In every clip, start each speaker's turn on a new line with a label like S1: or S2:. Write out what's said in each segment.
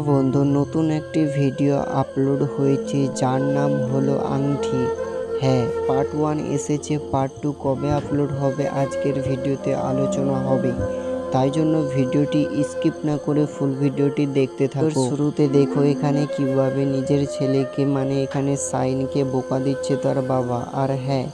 S1: বন্ধু, নতুন একটি ভিডিও আপলোড হয়েছে, যার নাম হলো আংটি হ্যাঁ পার্ট ওয়ান এসেছে পার্ট টু কবে আপলোড হবে, আজকের ভিডিওতে আলোচনা হবে। তাই জন্য ভিডিওটি স্কিপ না করে ফুল ভিডিওটি দেখতে থাকো। শুরুতে দেখো এখানে কীভাবে নিজের ছেলেকে মানে এখানে সাইনকে বোকা দিচ্ছে তার বাবা। আর হ্যাঁ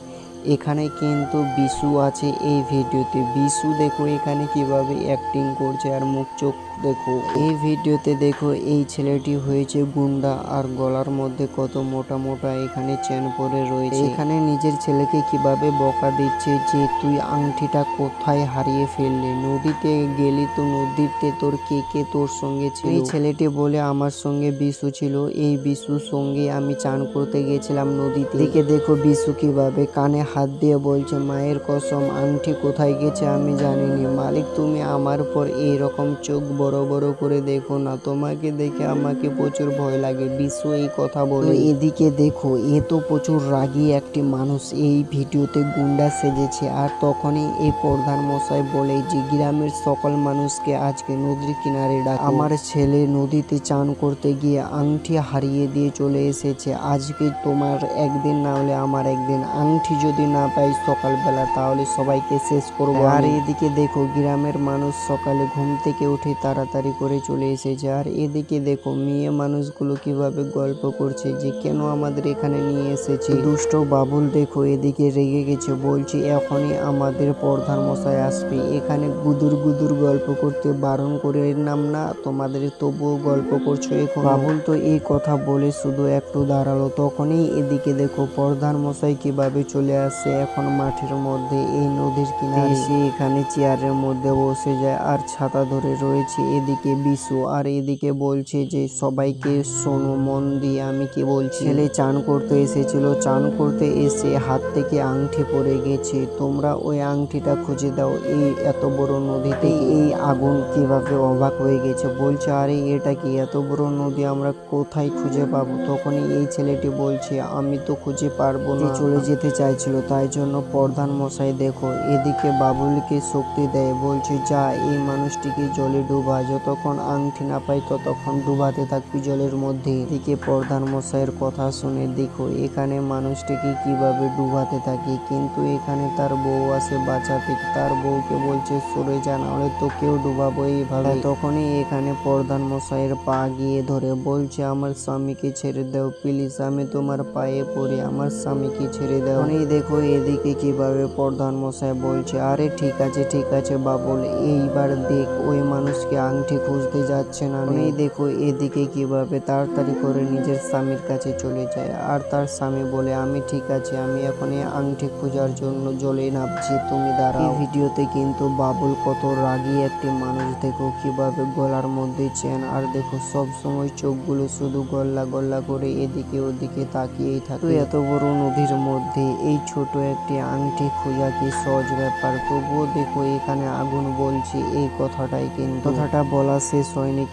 S1: এখানে কিন্তু বিশু আছে এই ভিডিওতে। বিশু দেখো, এখানে কীভাবে অ্যাক্টিং করছে আর মুখ চোখ দেখো। এই ভিডিওতে দেখো, এই ছেলেটি হয়েছে গুন্ডা আর গলার মধ্যে কত মোটা মোটা এখানে চেন পরে রয়েছে। এখানে নিজের ছেলেকে কীভাবে বকা দিচ্ছে যে, তুই আংটিটা কোথায় হারিয়ে ফেললি? নদীতে গেলি তো, নদীতে তোর কে কে তোর সঙ্গে ছিল? এই ছেলেটি বলে, আমার সঙ্গে বিশু ছিল। এই বিশুর সঙ্গে আমি চান করতে গেছিলাম নদীতে। দেখো বিশু কীভাবে কানে হাত দিয়ে বলছে, মায়ের কসম, আংটি কোথায় গেছে আমি জানিনি। মালিক, তুমি আমার পর এই রকম চোখ বড় বড় করে দেখো না। তোমাকে দেখে আমাকে প্রচুর ভয় লাগে। বিশ্ব এই কথা বলে। এদিকে দেখো, এ তো প্রচুর রাগী একটি মানুষ। এই ভিডিওতে গুন্ডা সেজেছে। আর তখনই এই প্রধান মশাই বলে, যে গ্রামের সকল মানুষকে আজকে নদীর কিনারে ডাক। আমার ছেলে নদীতে চান করতে গিয়ে আংটি হারিয়ে দিয়ে চলে এসেছে। আজকে তোমার একদিন না হলে আমার একদিন। আংটি যদি না পাই সকালবেলা তাহলে সবাইকে শেষ করব আর এদিকে দেখো গ্রামের মানুষ সকালে ঘুম থেকে উঠে তাড়াতাড়ি করে চলে এসেছে। আর এদিকে দেখো মেয়ে মানুষগুলো কীভাবে গল্প করছে যে কেন আমাদের এখানে নিয়ে এসেছে? দুষ্ট বাবুল দেখো এদিকে রেগে গেছে বলছি এখনই আমাদের প্রধান মশাই আসবে। এখানে গুদুর গুদুর গল্প করতে বারণ করে নাম না তোমাদের তবুও গল্প করছ এখন? বাবুল তো এই কথা বলে শুধু একটু দাঁড়াল। তখনই এদিকে দেখো প্রধান মশাই কীভাবে চলে আসে এখন মাঠের মধ্যে এই নদীর কিনারে। সে এখানে চেয়ারের মধ্যে বসে যায় আর ছাতা ধরে রয়েছে। এদিকে বিশু আর এদিকে বলছে যে সবাইকে শোনো মন দিয়ে আমি কি বলছি? ছেলে চান করতে এসেছিল। চান করতে এসে হাত থেকে আংটি পড়ে গেছে। তোমরা ওই আংটিটা খুঁজে দাও এই এত বড় নদীতে। এই আগুন কীভাবে অবাক হয়ে গেছে? বলছে আরে এটা কি এত বড় নদী? আমরা কোথায় খুঁজে পাবো? তখনই এই ছেলেটি বলছে আমি তো খুঁজে পারব না। চলে যেতে চাইছিল। তাই জন্য প্রধান মশাই, দেখো, এদিকে বাবুলকে শক্তি দেয়। বলছে, যা, এই মানুষটিকে জলে ডুবা। যতক্ষণ আংটি না পাই, ততক্ষণ ডুবাতে থাকবি জলের মধ্যে। এদিকে প্রধান মশাইয়ের কথা শুনে, দেখো, এখানে মানুষটিকে কীভাবে ডুবাতে থাকে? কিন্তু এখানে তার বউ আসে বাঁচাতে। তার বউকে বলছে, সরে যা, নাহলে তোকেও ডুবাবো এইভাবে। তখনই এখানে প্রধান মশাইয়ের পা গিয়ে ধরে, বলছে, আমার স্বামীকে ছেড়ে দাও, প্লিজ। আমি তোমার পায়ে পড়ে। আমার স্বামীকে ছেড়ে দাও। এই দেখো এদিকে কীভাবে প্রধান মশাই বলছে আরে ঠিক আছে ঠিক আছে বাবুল এইবার দেখ ওই মানুষকে আংটি খুঁজতে যাচ্ছে না এই দেখো এদিকে কীভাবে তাড়াতাড়ি করে নিজের স্বামীর কাছে চলে যায়। আর তার স্বামী বলে আমি ঠিক আছে আমি এখন এই আংটি খোঁজার জন্য জলে নামছি তুমি দাঁড়াও। এই ভিডিওতে কিন্তু বাবুল কত রাগী একটি মানুষ। দেখো কীভাবে গলার মধ্যে চেন আর দেখো সব সময় চোখগুলো শুধু গল্লা গল্লা করে এদিকে ওদিকে তাকিয়েই থাকে। এত বড় নদীর মধ্যে এই ছোট একটি আংটি খোঁজা কি সহজ ব্যাপার? তবুও দেখো, এখানে আগুন বলছে, এই কথাটাই কিন্তু। কথাটা বলা শেষ হয়নি